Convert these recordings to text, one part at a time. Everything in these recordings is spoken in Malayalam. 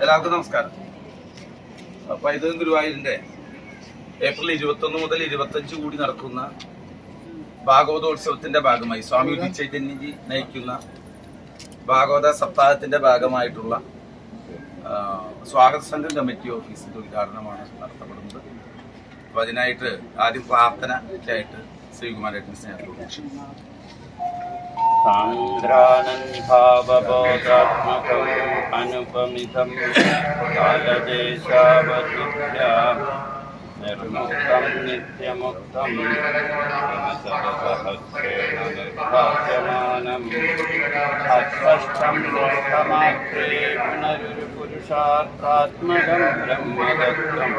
എല്ലാവർക്കും നമസ്കാരം. അപ്പൊ ഇത് ഗുരുവായൂരിന്റെ ഏപ്രിൽ ഇരുപത്തി ഒന്ന് മുതൽ ഇരുപത്തഞ്ച് കൂടി നടക്കുന്ന ഭാഗവതോത്സവത്തിന്റെ ഭാഗമായി സ്വാമി ചൈതന്യജി നയിക്കുന്ന ഭാഗവത സപ്താഹത്തിന്റെ ഭാഗമായിട്ടുള്ള സ്വാഗത സംഘം കമ്മിറ്റി ഓഫീസിന്റെ ഉദ്ഘാടനമാണ് നടത്തപ്പെടുന്നത്. അപ്പൊ അതിനായിട്ട് ആദ്യം പ്രാർത്ഥനയ്ക്കായിട്ട് ശ്രീകുമാരേട്ടൻ സ്നേഹത്തോട് निर्मुक्तं नित्यमुक्तं सहस्रेण निर्भास्यमानम् अस्पष्टं लोकमात्रे पुनरुपुरुषार्थात्मकं ब्रह्मदत्तं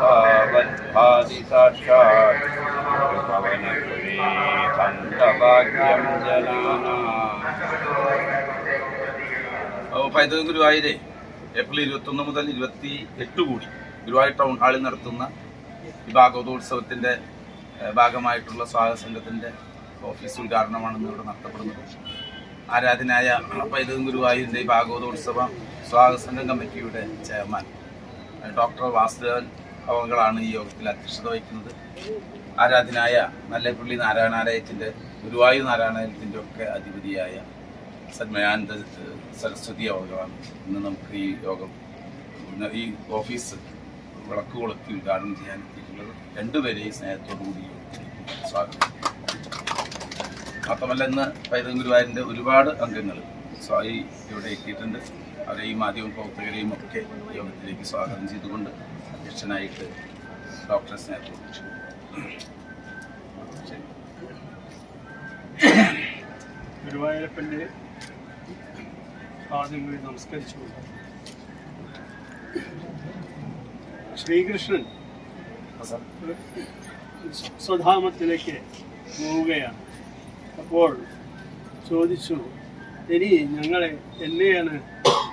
तावद्भाति साक्षात् भवनपुरी हन्तभाग्यं जनानाम् അപ്പോൾ പൈതൃക ഗുരുവായൂര് ഏപ്രിൽ ഇരുപത്തി ഒന്ന് മുതൽ ഇരുപത്തി എട്ട് കൂടി ഗുരുവായൂർ ടൗൺ ഹാളിൽ നടത്തുന്ന ഈ ഭാഗവതോത്സവത്തിന്റെ ഭാഗമായിട്ടുള്ള സ്വാഗത സംഘത്തിന്റെ ഓഫീസ് ഉദ്ഘാടനമാണ് ഇന്ന് ഇവിടെ നടത്തപ്പെടുന്നത്. ആരാധനായ പൈതൃകം ഗുരുവായൂരിന്റെ ഭാഗവതോത്സവം സ്വാഗത സംഘം കമ്മിറ്റിയുടെ ചെയർമാൻ ഡോക്ടർ വാസുദേവൻ അവങ്ങളാണ് ഈ യോഗത്തിൽ അധ്യക്ഷത വഹിക്കുന്നത്. ആരാധനായ നല്ലപ്പള്ളി നാരായണാലയത്തിന്റെ ഗുരുവായൂർ നാരായണാലയത്തിന്റെ ഒക്കെ അധിപതിയായ സന്മയാനന്ദ സരസ്വതി അവകളാണ് ഇന്ന് നമുക്ക് ഈ യോഗം ഈ ഓഫീസ് വിളക്ക് കൊളുത്തി ഉദ്ഘാടനം ചെയ്യാൻ എത്തിയിട്ടുള്ളത് രണ്ടുപേരെയും സ്നേഹത്തോടുകൂടി സ്വാഗതം. മാത്രമല്ല ഇന്ന് പൈതൃക ഗുരുവായൂരിന്റെ ഒരുപാട് അംഗങ്ങൾ സ്വായി ഇവിടെ എത്തിയിട്ടുണ്ട്. അവരെയും മാധ്യമ പ്രവർത്തകരെയും ഒക്കെ യോഗത്തിലേക്ക് സ്വാഗതം ചെയ്തുകൊണ്ട് അധ്യക്ഷനായിട്ട് ഡോക്ടർ സ്നേഹത്തോട് ഗുരുവായൂരപ്പന്റെ പാദങ്ങളിൽ നമസ്കരിച്ചുകൊണ്ട് ശ്രീകൃഷ്ണൻ സ്വധാമത്തിലേക്ക് പോവുകയാണ്. അപ്പോൾ ചോദിച്ചു ഇനി ഞങ്ങളെ എന്നെയാണ്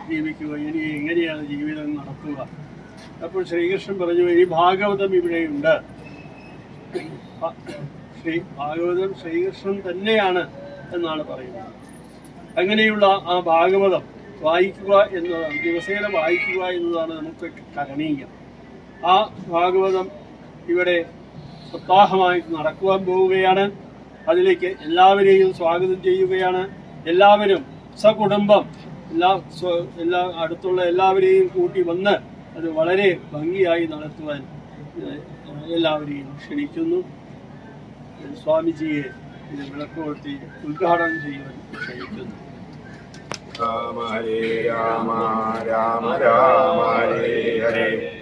ജീവിക്കുക? ഇനി എങ്ങനെയാണ് ജീവിതം നടത്തുക? അപ്പോൾ ശ്രീകൃഷ്ണൻ പറഞ്ഞു ഈ ഭാഗവതം ഇവിടെയുണ്ട്. ശ്രീ ഭാഗവതം ശ്രീകൃഷ്ണൻ തന്നെയാണ് എന്നാണ് പറയുന്നത്. അങ്ങനെയുള്ള ആ ഭാഗവതം വായിക്കുക എന്നതാണ് ദിവസേന വായിക്കുക എന്നതാണ് നമുക്ക് കരണീയം. ആ ഭാഗവതം ഇവിടെ സപ്താഹമായിട്ട് നടക്കുവാൻ പോവുകയാണ്. അതിലേക്ക് എല്ലാവരെയും സ്വാഗതം ചെയ്യുകയാണ്. എല്ലാവരും സകുടുംബം എല്ലാ എല്ലാ അടുത്തുള്ള എല്ലാവരെയും കൂട്ടി വന്ന് അത് വളരെ ഭംഗിയായി നടത്തുവാൻ എല്ലാവരെയും ക്ഷണിക്കുന്നു. സ്വാമിജിയെ ഇത് വിളക്കുകൊളുത്തി ഉദ്ഘാടനം ചെയ്യുവാൻ ക്ഷണിക്കുന്നു. രാമ രാമ രാമ ഹരേ.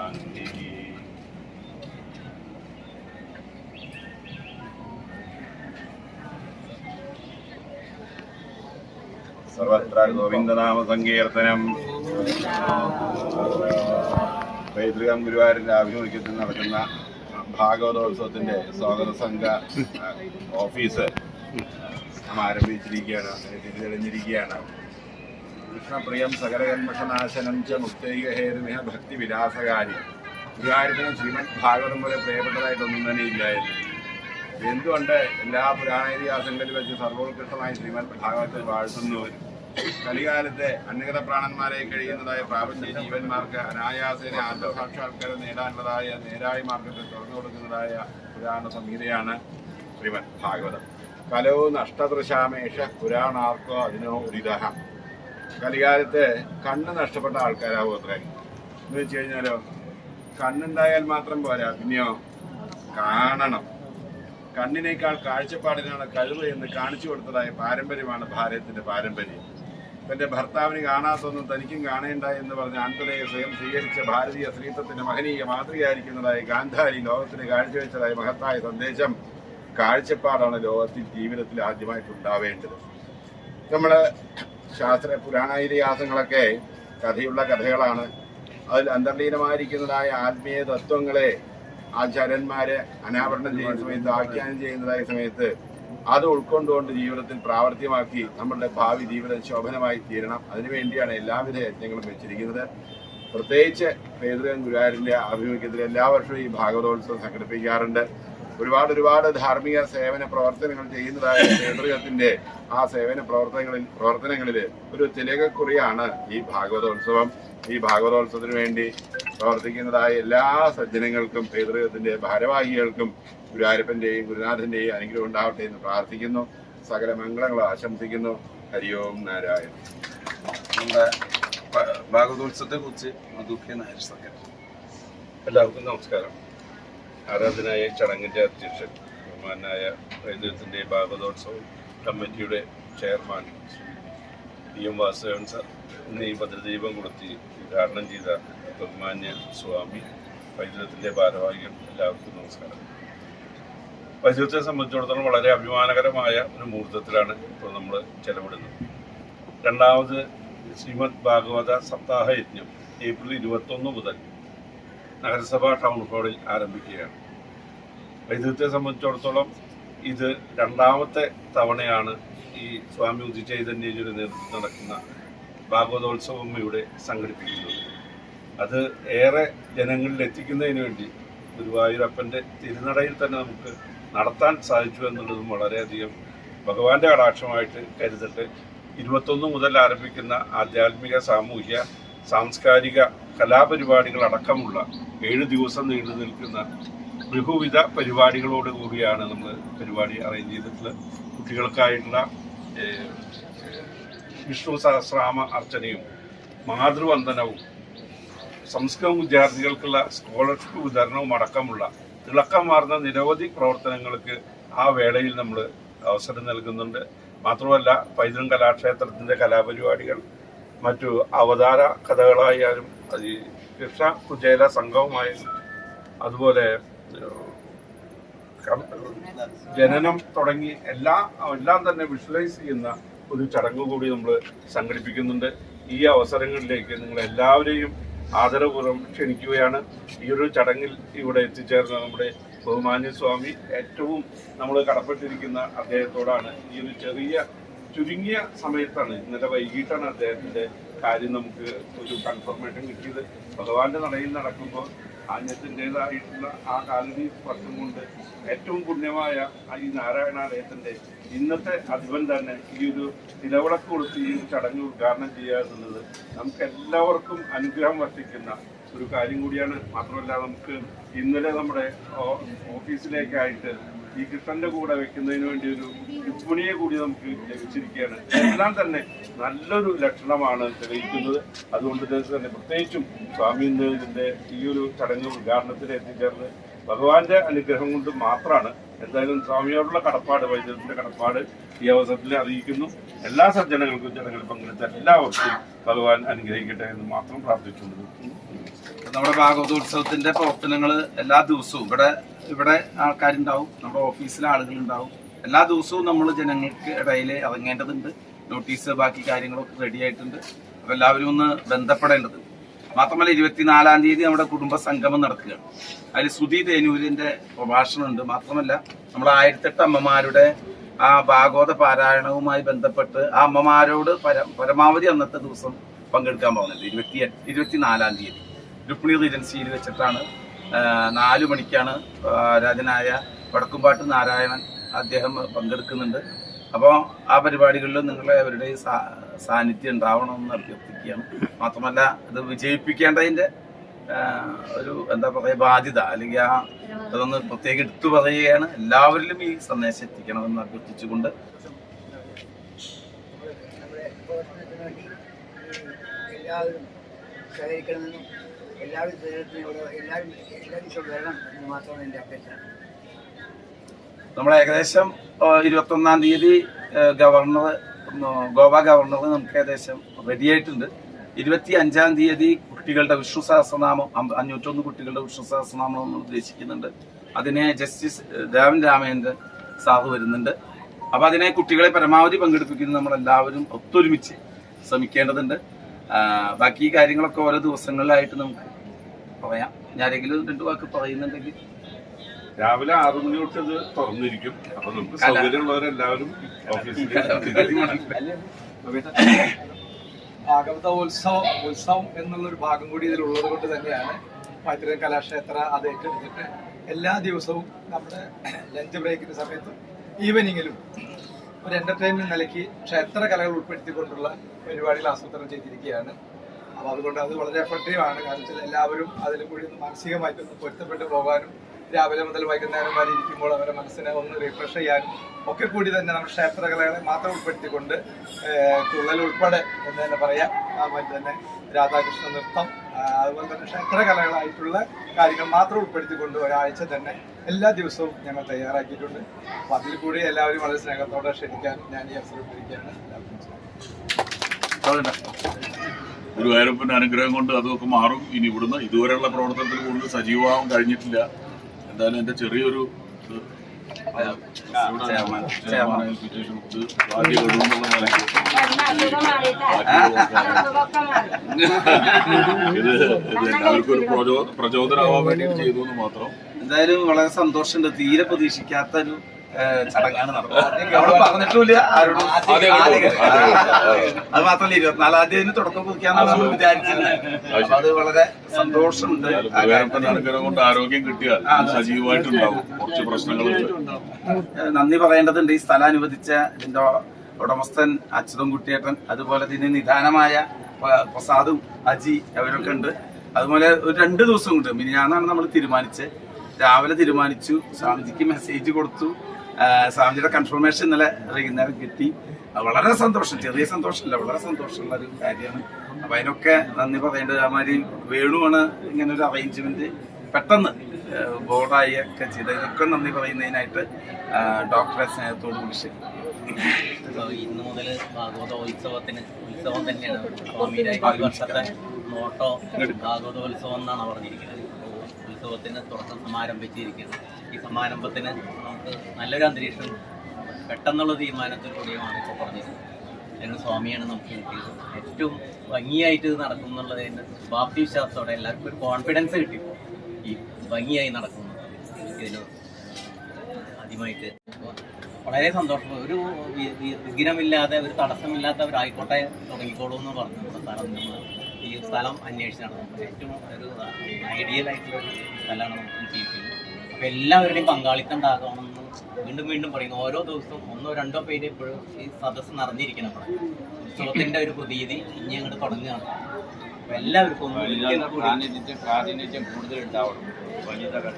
സർവത്ര ഗോവിന്ദനാമ സങ്കീർത്തനം പൈതൃകം ഗുരുവായൂരിന്റെ ആഭിമുഖ്യത്തിൽ നടക്കുന്ന ഭാഗവതോത്സവത്തിന്റെ സ്വാഗത സംഘ ഓഫീസ് ആരംഭിച്ചിരിക്കുകയാണ് തിരിതെളിഞ്ഞിരിക്കുകയാണ്. കൃഷ്ണപ്രിയം സകലകന്മഷനാശനം ച മുക്തൈക ഹേതുമിഹ ഭക്തി വിലാസകാരി ഗുരുവായൂരത്തിന് ശ്രീമദ് ഭാഗവതം പോലെ പ്രിയപ്പെട്ടതായിട്ടൊന്നും തന്നെ ഇല്ലായിരുന്നു. എന്തുകൊണ്ട് എല്ലാ പുരാണ ഇതിഹാസങ്ങളിൽ വെച്ച് സർവോത്കൃഷ്ടമായി ശ്രീമദ് ഭാഗവത്തിൽ വാഴ്ത്തുന്നു കലികാലത്തെ അന്യകത പ്രാണന്മാരെ കഴിയുന്നതായ പ്രാപഞ്ച ജീവന്മാർക്ക് അനായാസേന ആത്മസാക്ഷാത്കാരം നേടാനുള്ളതായ നേരായ മാർഗത്തിൽ തുറന്നു കൊടുക്കുന്നതായ പുരാണ സംഹിതയാണ് ശ്രീമൻ ഭാഗവതം. കലവും നഷ്ടദൃശാമേഷ പുരാണാർക്കോ അതിനോ ഉരിതഹ കലികാലത്ത് കണ്ണ് നഷ്ടപ്പെട്ട ആൾക്കാരാവും അത്രേ. എന്ന് വെച്ച് കഴിഞ്ഞാലോ കണ്ണുണ്ടായാൽ മാത്രം പോരാ പിന്നെയോ കാണണം. കണ്ണിനേക്കാൾ കാഴ്ചപ്പാടിനാണ് കഴിവ് എന്ന് കാണിച്ചു കൊടുത്തതായ പാരമ്പര്യമാണ് ഭാരതത്തിന്റെ പാരമ്പര്യം. തന്റെ ഭർത്താവിന് കാണാത്തൊന്നും തനിക്കും കാണേണ്ട എന്ന് പറഞ്ഞ ആൺതുലയെ സ്വയം സ്വീകരിച്ച ഭാരതീയ സ്ത്രീത്വത്തിന്റെ മഹനീയ മാതൃകയായിരിക്കുന്നതായ ഗാന്ധാരി ലോകത്തിന് കാഴ്ചവെച്ചതായ മഹത്തായ സന്ദേശം കാഴ്ചപ്പാടാണ് ലോകത്തിൽ ജീവിതത്തിൽ ആദ്യമായിട്ട് ഉണ്ടാവേണ്ടത് നമ്മൾ ശാസ്ത്ര പുരാണ ഇതിഹാസങ്ങളൊക്കെ കഥയുള്ള കഥകളാണ്. അതിൽ അന്തർലീനമായിരിക്കുന്നതായ ആത്മീയ തത്വങ്ങളെ ആചാര്യന്മാര് അനാവരണം ചെയ്യുന്ന സമയത്ത് ആഖ്യാനം ചെയ്യുന്നതായ സമയത്ത് അത് ഉൾക്കൊണ്ടുകൊണ്ട് ജീവിതത്തിൽ പ്രാവർത്തികമാക്കി നമ്മളുടെ ഭാവി ജീവിതം ശോഭനമായി തീരണം. അതിനുവേണ്ടിയാണ് എല്ലാവിധ യജ്ഞങ്ങളും വെച്ചിരിക്കുന്നത്. പ്രത്യേകിച്ച് പേതൃകൻ ഗുരുവാരിന്റെ ആഭിമുഖ്യത്തിൽ എല്ലാ വർഷവും ഈ ഭാഗവതോത്സവം സംഘടിപ്പിക്കാറുണ്ട്. ഒരുപാട് ഒരുപാട് ധാർമ്മിക സേവന പ്രവർത്തനങ്ങൾ ചെയ്യുന്നതായ നേതൃത്വത്തിന്റെ ആ സേവന പ്രവർത്തനങ്ങളിൽ പ്രവർത്തനങ്ങളിൽ ഒരു തിലകക്കുറിയാണ് ഈ ഭാഗവതോത്സവം. ഈ ഭാഗവതോത്സവത്തിന് വേണ്ടി പ്രവർത്തിക്കുന്നതായ എല്ലാ സജ്ജനങ്ങൾക്കും പേതൃകത്തിന്റെ ഭാരവാഹികൾക്കും ഗുരുവായൂരപ്പന്റെയും ഗുരുനാഥന്റെയും അനുഗ്രഹം ഉണ്ടാവട്ടെ എന്ന് പ്രാർത്ഥിക്കുന്നു. സകല മംഗളങ്ങൾ ആശംസിക്കുന്നു. ഹരിയോം നാരായണ. നമ്മുടെ ഭാഗവതോത്സവത്തെ കുറിച്ച് എല്ലാവർക്കും നമസ്കാരം. ആരാധനായ ചടങ്ങിന്റെ അധ്യക്ഷൻ ബഹുമാനായ വൈദ്യുതത്തിന്റെ ഭാഗവതോത്സവം കമ്മിറ്റിയുടെ chairman Shri P M Vasudevan sir ഇന്ന് ഈ ഭദ്രദീപം കൊടുത്തി ഉദ്ഘാടനം ചെയ്ത ബഹുമാന്യ സ്വാമി വൈദ്യുതത്തിന്റെ ഭാരവാഹികൾ എല്ലാവർക്കും നമസ്കാരം. വൈദ്യുതത്തെ സംബന്ധിച്ചിടത്തോളം വളരെ അഭിമാനകരമായ ഒരു മുഹൂർത്തത്തിലാണ് ഇപ്പോൾ നമ്മൾ ചെലവിടുന്നത്. രണ്ടാമത് ശ്രീമദ് ഭാഗവത സപ്താഹ യജ്ഞം ഏപ്രിൽ ഇരുപത്തൊന്ന് മുതൽ നഗരസഭ ടൗൺ ഹാളിൽ ആരംഭിക്കുകയാണ്. വൈദ്യുതത്തെ സംബന്ധിച്ചിടത്തോളം ഇത് രണ്ടാമത്തെ തവണയാണ് ഈ സ്വാമി ഉദിചൈതന്യജിയുടെ നേതൃത്വത്തിൽ നടക്കുന്ന ഭാഗവതോത്സവം ഇവിടെ സംഘടിപ്പിക്കുന്നത്. അത് ഏറെ ജനങ്ങളിൽ എത്തിക്കുന്നതിന് വേണ്ടി ഗുരുവായൂരപ്പന്റെ തിരുനടയിൽ തന്നെ നമുക്ക് നടത്താൻ സാധിച്ചു എന്നുള്ളതും വളരെയധികം ഭഗവാന്റെ കടാക്ഷമായിട്ട് കരുതട്ടെ. ഇരുപത്തൊന്ന് മുതൽ ആരംഭിക്കുന്ന ആധ്യാത്മിക സാമൂഹ്യ സാംസ്കാരിക കലാപരിപാടികൾ അടക്കമുള്ള ഏഴ് ദിവസം നീണ്ടു നിൽക്കുന്ന ബഹുവിധ പരിപാടികളോട് കൂടിയാണ് നമ്മൾ പരിപാടി അറേഞ്ച് ചെയ്തിട്ടുള്ളത്. കുട്ടികൾക്കായിട്ടുള്ള വിഷ്ണു സഹസ്രാമ അർച്ചനയും മാതൃവന്ദനവും സംസ്കൃത വിദ്യാർത്ഥികൾക്കുള്ള സ്കോളർഷിപ്പ് വിതരണവും അടക്കമുള്ള തിളക്കമാർന്ന നിരവധി പ്രവർത്തനങ്ങൾക്ക് ആ വേളയിൽ നമ്മൾ അവസരം നൽകുന്നുണ്ട്. മാത്രമല്ല പൈതൃകം കലാക്ഷേത്രത്തിന്റെ കലാപരിപാടികൾ മറ്റു അവതാര കഥകളായാലും അത് ഈ കൃഷ്ണ കുചേല സംഘവുമായാലും അതുപോലെ ജനനം തുടങ്ങി എല്ലാ എല്ലാം തന്നെ വിഷ്വലൈസ് ചെയ്യുന്ന ഒരു ചടങ്ങ് കൂടി നമ്മൾ സംഘടിപ്പിക്കുന്നുണ്ട്. ഈ അവസരങ്ങളിലേക്ക് നിങ്ങൾ എല്ലാവരെയും ആദരപൂർവം ക്ഷണിക്കുകയാണ്. ഈ ഒരു ചടങ്ങിൽ ഇവിടെ എത്തിച്ചേർന്ന നമ്മുടെ ബഹുമാന്യ സ്വാമി ഏറ്റവും നമ്മൾ കടപ്പെട്ടിരിക്കുന്ന അദ്ദേഹത്തോടാണ് ഈ ഒരു ചെറിയ ചുരുങ്ങിയ സമയത്താണ് ഇന്നലെ വൈകിട്ടാണ് അദ്ദേഹത്തിന്റെ കാര്യം നമുക്ക് ഒരു കൺഫർമേഷൻ കിട്ടിയത്. ഭഗവാന്റെ നടയിൽ നടക്കുമ്പോൾ ആന്യത്തിന്റെതായിട്ടുള്ള ആ കാലടി സ്പർശം കൊണ്ട് ഏറ്റവും പുണ്യമായ ഈ നാരായണാലയത്തിന്റെ ഇന്നത്തെ അധിപൻ തന്നെ ഈ ഒരു നിലവിളക്ക് കൊടുത്ത് ഈ ചടങ്ങ് ഉദ്ഘാടനം ചെയ്യുക എന്നുള്ളത് നമുക്ക് എല്ലാവർക്കും അനുഗ്രഹം വർഷിക്കുന്ന ഒരു കാര്യം കൂടിയാണ്. മാത്രമല്ല നമുക്ക് ഇന്നലെ നമ്മുടെ ഓഫീസിലേക്കായിട്ട് ഈ കൃഷ്ണന്റെ കൂടെ വെക്കുന്നതിന് വേണ്ടി ഒരു രുക്മിണിയെ കൂടി നമുക്ക് ലഭിച്ചിരിക്കുകയാണ്. എല്ലാം തന്നെ നല്ലൊരു ലക്ഷണമാണ് തെളിയിക്കുന്നത്. അതുകൊണ്ട് തന്നെ പ്രത്യേകിച്ചും സ്വാമി ഇന്ന് ഈ ഒരു ചടങ്ങ് ഉദ്ഘാടനത്തിൽ എത്തിച്ചേർന്ന് ഭഗവാന്റെ അനുഗ്രഹം കൊണ്ട് മാത്രമാണ് എന്തായാലും സ്വാമിയോടുള്ള കടപ്പാട് വൈദ്യുതത്തിന്റെ കടപ്പാട് ഈ അവസരത്തിൽ അറിയിക്കുന്നു. എല്ലാ സജ്ജനങ്ങൾക്കും ജനങ്ങൾ പങ്കെടുത്ത എല്ലാവർക്കും ഭഗവാൻ അനുഗ്രഹിക്കട്ടെ എന്ന് മാത്രം പ്രാർത്ഥിച്ചുകൊണ്ട് നമ്മുടെ ഭാഗവതോത്സവത്തിന്റെ പ്രവർത്തനങ്ങൾ എല്ലാ ദിവസവും ഇവിടെ ഇവിടെ ആൾക്കാരുണ്ടാവും നമ്മുടെ ഓഫീസിലെ ആളുകളുണ്ടാവും. എല്ലാ ദിവസവും നമ്മൾ ജനങ്ങൾക്ക് ഇടയിൽ ഇറങ്ങേണ്ടതുണ്ട്. നോട്ടീസ് ബാക്കി കാര്യങ്ങളൊക്കെ റെഡി ആയിട്ടുണ്ട്. അപ്പൊ എല്ലാവരും ഒന്ന് ബന്ധപ്പെടേണ്ടത്. മാത്രമല്ല ഇരുപത്തിനാലാം തീയതി നമ്മുടെ കുടുംബ സംഗമം നടക്കുകയാണ് അതിൽ സുധി തേനൂരിന്റെ പ്രഭാഷണമുണ്ട്. മാത്രമല്ല നമ്മൾ ആയിരത്തെട്ട് അമ്മമാരുടെ ആ ഭാഗവത പാരായണവുമായി ബന്ധപ്പെട്ട് ആ അമ്മമാരോട് പര പരമാവധി അന്നത്തെ ദിവസം പങ്കെടുക്കാൻ പോകുന്നുണ്ട്. ഇരുപത്തി ഇരുപത്തിനാലാം തീയതി. രുക്മിണി ഏജൻസിയിൽ വെച്ചിട്ടാണ്. നാലു മണിക്കാണ് രാജനായ വടക്കുംപാട്ട് നാരായണൻ അദ്ദേഹം പങ്കെടുക്കുന്നുണ്ട്. അപ്പോൾ ആ പരിപാടികളിൽ നിങ്ങളെ അവരുടെ സാന്നിധ്യം ഉണ്ടാവണമെന്ന് അഭ്യർത്ഥിക്കുകയാണ്. മാത്രമല്ല ഇത് വിജയിപ്പിക്കേണ്ടതിന്റെ ഒരു എന്താ പറയുക ബാധ്യത അല്ലെങ്കിൽ ആ അതൊന്ന് പ്രത്യേകം എടുത്തു പറയുകയാണ്. എല്ലാവരിലും ഈ സന്ദേശം എത്തിക്കണമെന്ന് അഭ്യർത്ഥിച്ചുകൊണ്ട്. എല്ലാവരും സഹകരിക്കണമെന്നും എല്ലാവരും സഹകരണത്തിന് ഇവിടെ എല്ലാവരും എല്ലാ ദിവസവും വരണം എന്ന് മാത്രമാണ് എന്റെ അപേക്ഷ നമ്മൾ ഏകദേശം ഇരുപത്തൊന്നാം തീയതി ഗവർണർ ഗോവ ഗവർണർ നമുക്ക് ഏകദേശം റെഡിയായിട്ടുണ്ട് ഇരുപത്തി അഞ്ചാം തീയതി കുട്ടികളുടെ വിഷ്ണു സഹസ്രനാമം അഞ്ഞൂറ്റൊന്ന് കുട്ടികളുടെ വിഷ്ണു സഹസ്രനാമം നമ്മൾ ഉദ്ദേശിക്കുന്നുണ്ട്. അതിനെ ജസ്റ്റിസ് ദേവൻ രാമേന്ദ്രൻ സാഹു വരുന്നുണ്ട്. അപ്പൊ അതിനെ കുട്ടികളെ പരമാവധി പങ്കെടുപ്പിക്കുന്ന നമ്മളെല്ലാവരും ഒത്തൊരുമിച്ച് ശ്രമിക്കേണ്ടതുണ്ട്. ബാക്കി കാര്യങ്ങളൊക്കെ ഓരോ ദിവസങ്ങളിലായിട്ട് നമുക്ക് പറയാം. ഞാനെങ്കിലും രണ്ടു വാക്ക് പറയുന്നുണ്ടെങ്കിൽ. രാവിലെ ആറു മണി തൊട്ട് ഇത് തുറന്നിരിക്കും. അപ്പൊ നമുക്ക് സൗകര്യമുള്ളവരെല്ലാവരും ഓഫീസിൽ ഭാഗവത ഉത്സവം ഉത്സവം എന്നുള്ളൊരു ഭാഗം കൂടി ഇതിലുള്ളത് കൊണ്ട് തന്നെയാണ് പൈതൃക കലാക്ഷേത്ര അത് ഏറ്റെടുത്തിട്ട് എല്ലാ ദിവസവും നമ്മുടെ ലഞ്ച് ബ്രേക്കിന്റെ സമയത്തും ഈവനിങ്ങിലും ഒരു എന്റർടൈൻമെന്റ് നിലയ്ക്ക് ക്ഷേത്ര കലകൾ ഉൾപ്പെടുത്തിക്കൊണ്ടുള്ള പരിപാടികൾ ആസൂത്രണം ചെയ്തിരിക്കുകയാണ്. അപ്പോൾ അതുകൊണ്ട് അത് വളരെ എഫക്റ്റീവ് ആണ്. കാരണം വെച്ചാൽ എല്ലാവരും അതിൽ കൂടി ഒന്ന് മാനസികമായിട്ടൊന്ന് പൊരുത്തപ്പെട്ട് പോകാനും രാവിലെ മുതൽ വൈകുന്നേരം വരെ ഇരിക്കുമ്പോൾ അവരുടെ മനസ്സിനെ ഒന്ന് റിഫ്രഷ് ചെയ്യാനും ഒക്കെ കൂടി തന്നെ നമ്മുടെ ക്ഷേത്ര കലകളെ മാത്രം ഉൾപ്പെടുത്തിക്കൊണ്ട് തുള്ളൽ ഉൾപ്പെടെ എന്ന് തന്നെ പറയാം. അതുപോലെ തന്നെ രാധാകൃഷ്ണ നൃത്തം അതുപോലെ തന്നെ ക്ഷേത്ര കലകളായിട്ടുള്ള കാര്യങ്ങൾ മാത്രം ഉൾപ്പെടുത്തിക്കൊണ്ട് ഒരാഴ്ച തന്നെ എല്ലാ ദിവസവും ഞങ്ങൾ തയ്യാറാക്കിയിട്ടുണ്ട്. അപ്പോൾ അതിൽ കൂടി എല്ലാവരും വളരെ സ്നേഹത്തോടെ ക്ഷണിക്കാൻ ഞാൻ ഈ അവസരം ഉപയോഗിക്കുകയാണ് ഗുരുവായൂരപ്പന്റെ ഗുരുവായൂരപ്പന്റെ അനുഗ്രഹം കൊണ്ട് അതൊക്കെ മാറും. ഇനി ഇവിടുന്ന് ഇതുവരെയുള്ള പ്രവർത്തനത്തിൽ കൂടുതൽ സജീവമാവാൻ കഴിഞ്ഞിട്ടില്ല. എന്തായാലും എന്റെ ചെറിയൊരു ഇത് നിലയ്ക്ക് ഇത് പ്രചോദനമാവാൻ ചെയ്തു എന്ന് മാത്രം എന്തായാലും വളരെ സന്തോഷമുണ്ട്. തീരെ പ്രതീക്ഷിക്കാത്ത ഒരു ചടങ്ങാണ് നടന്നത്. അവിടെ പറഞ്ഞിട്ടില്ല ആരോടും. അത് മാത്രമല്ല ഇരുപത്തിനാലാം തീയതി തുടക്കം കുറിക്കാന്നാണ് നമ്മൾ വിചാരിച്ചിരുന്നത് അത്. വളരെ സന്തോഷമുണ്ട്. കൊണ്ട് ആരോഗ്യം കിട്ടിയാൽ സജീവമായിട്ടുണ്ടാവും. കുറച്ച് പ്രശ്നങ്ങളുണ്ട്. നന്ദി പറയേണ്ടതുണ്ട്. ഈ സ്ഥലം അനുവദിച്ച ഇതിന്റെ ഉടമസ്ഥൻ അച്യുതൻ കുട്ടിയേട്ടൻ അതുപോലെ തന്നെ നിദാനമായ പ്രസാദും അജി അവരൊക്കെ ഉണ്ട്. അതുപോലെ ഒരു രണ്ട് ദിവസം കൊണ്ട് മിനിഞ്ഞാന്നാണ് നമ്മൾ തീരുമാനിച്ചത്. രാവിലെ തീരുമാനിച്ചു. സ്വാമിജിക്ക് മെസ്സേജ് കൊടുത്തു. സ്വാമിജിയുടെ കൺഫർമേഷൻ ഇന്നലെ വൈകുന്നേരം കിട്ടി. വളരെ സന്തോഷം. ചെറിയ സന്തോഷമല്ല വളരെ സന്തോഷമുള്ള ഒരു കാര്യമാണ്. അപ്പൊ അതിനൊക്കെ നന്ദി പറയേണ്ടത് അമാതിരി വേണുവാണ് ഇങ്ങനെ ഒരു അറേഞ്ച്മെന്റ് പെട്ടെന്ന് ബോർഡായി ഒക്കെ ചെയ്ത് ഇതൊക്കെ നന്ദി പറയുന്നതിനായിട്ട് ഡോക്ടറെ സ്നേഹത്തോട് കൂടി ഇപ്പൊ ഇന്ന് മുതൽ ഭാഗവതോത്സവത്തിന് ഉത്സവം തന്നെയാണ് സ്വാമിയുടെ വർഷത്തെ മോട്ടോ ഭാഗവതോത്സവം എന്നാണ് പറഞ്ഞിരിക്കുന്നത്. ഉത്സവത്തിന് തുടക്കം സമാരംഭിച്ചിരിക്കുന്നത് ഈ സമാരംഭത്തിന് നമുക്ക് നല്ലൊരു അന്തരീക്ഷം പെട്ടെന്നുള്ള തീരുമാനത്തിലൂടെയുമാണ് ഇപ്പോൾ പറഞ്ഞിരുന്നത് അതിന് സ്വാമിയാണ് നമുക്ക് കിട്ടിയത് ഏറ്റവും ഭംഗിയായിട്ട് ഇത് നടക്കും എന്നുള്ളതിന്റെ ശുഭാപ്തി വിശ്വാസത്തോടെ എല്ലാവർക്കും ഒരു കോൺഫിഡൻസ് കിട്ടി. ഈ ഭംഗിയായി നടക്കുന്നു ഇതിന് ആദ്യമായിട്ട് വളരെ സന്തോഷം. ഒരു വിഘ്നമില്ലാതെ ഒരു തടസ്സമില്ലാത്തവരായിക്കോട്ടെ തുടങ്ങിക്കോളൂ എന്ന് പറഞ്ഞു. നമ്മുടെ സ്ഥലം നമ്മൾ ഈ സ്ഥലം അന്വേഷിച്ചാണ്. നമുക്ക് ഏറ്റവും ഒരു ഐഡിയൽ ആയിട്ടുള്ള ഒരു സ്ഥലമാണ് നമുക്ക് ജീവിക്കുന്നത് അപ്പം എല്ലാവരുടെയും പങ്കാളിത്തം ഉണ്ടാകണമെന്ന് വീണ്ടും വീണ്ടും പറയുന്നു. ഓരോ ദിവസവും ഒന്നോ രണ്ടോ പേര് ഇപ്പോഴും ഈ സദസ്സ് നിറഞ്ഞിരിക്കണം അവിടെ ഉത്സവത്തിന്റെ ഒരു പ്രതീതി ഇനി അങ്ങോട്ട് തുടങ്ങുകയാണ്. അപ്പം എല്ലാവർക്കും ഒന്ന് ഒരിക്കൽ കൂടി പ്രാതിനിധ്യം പ്രാതിനിധ്യം കൂടുതൽ ഉണ്ടാവണം. വനിതകൾ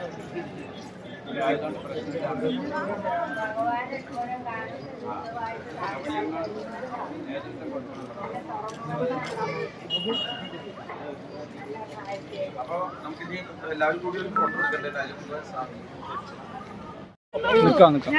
അപ്പൊ നമുക്കിനി എല്ലാവരും കൂടി ഒരു ഫോട്ടോ എടുക്കണ്ടേ നിൽക്കാം നിൽക്കാം